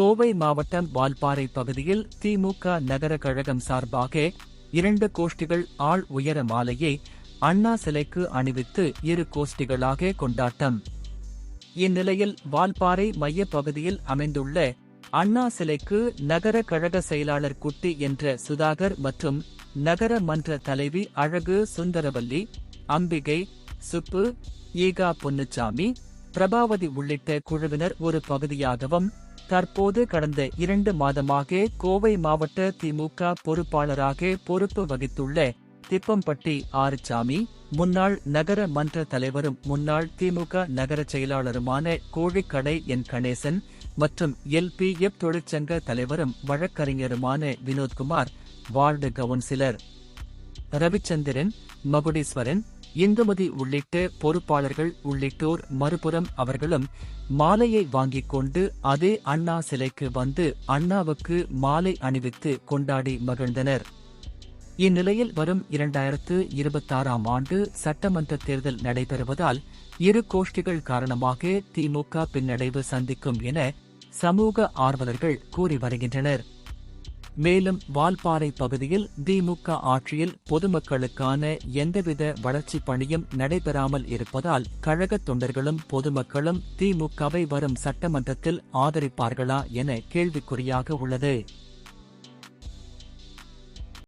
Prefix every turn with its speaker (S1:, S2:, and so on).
S1: கோவை மாவட்டம் வால்பாறை பகுதியில் திமுக நகர கழகம் சார்பாக இரண்டு கோஷ்டிகள் ஆள் உயர மாலையை அண்ணா சிலைக்கு அணிவித்து இரு கோஷ்டிகளாக கொண்டாட்டம். இந்நிலையில் வால்பாறை மையப் பகுதியில் அமைந்துள்ள அண்ணா சிலைக்கு நகர கழக செயலாளர் குட்டி என்ற சுதாகர் மற்றும் நகர மன்ற தலைவி அழகு சுந்தரவல்லி அம்பிகை சுப்பு ஈகா பொன்னுச்சாமி பிரபாவதி உள்ளிட்ட குழுவினர் ஒரு பகுதியாகவும் தற்போது கடந்த இரண்டு மாதமாக கோவை மாவட்ட திமுக பொறுப்பாளராக பொறுப்பு வகித்துள்ள திப்பம்பட்டி ஆறுசாமி முன்னாள் நகர மன்ற தலைவரும் முன்னாள் திமுக நகர செயலாளருமான கோழிக்கடை என். கணேசன் மற்றும் எல்பிஎஃப் தொழிற்சங்க தலைவரும் வழக்கறிஞருமான வினோத்குமார் வார்டு கவுன்சிலர். ரவிச்சந்திரன் மகுடீஸ்வரன் இந்துமதி உள்ளிட்ட பொறுப்பாளர்கள் உள்ளிட்டோர் மறுபுறம் அவர்களும் மாலையை வாங்கிக் கொண்டு அதே அண்ணா சிலைக்கு வந்து அண்ணாவுக்கு மாலை அணிவித்து கொண்டாடி மகிழ்ந்தனர். இந்நிலையில் வரும் இரண்டாயிரத்து இருபத்தாறாம் ஆண்டு சட்டமன்ற தேர்தல் நடைபெறுவதால் இரு கோஷ்டிகள் காரணமாக திமுக பின்னடைவு சந்திக்கும் என சமூக ஆர்வலர்கள் கூறி வருகின்றனர். மேலும் வால்பாறை பகுதியில் திமுக ஆட்சியில் பொதுமக்களுக்கான எந்தவித வளர்ச்சிப் பணியும் நடைபெறாமல் இருப்பதால் கழகத் தொண்டர்களும் பொதுமக்களும் திமுகவை வரும் சட்டமன்றத்தில் ஆதரிப்பார்களா என கேள்விக்குறியாக உள்ளது.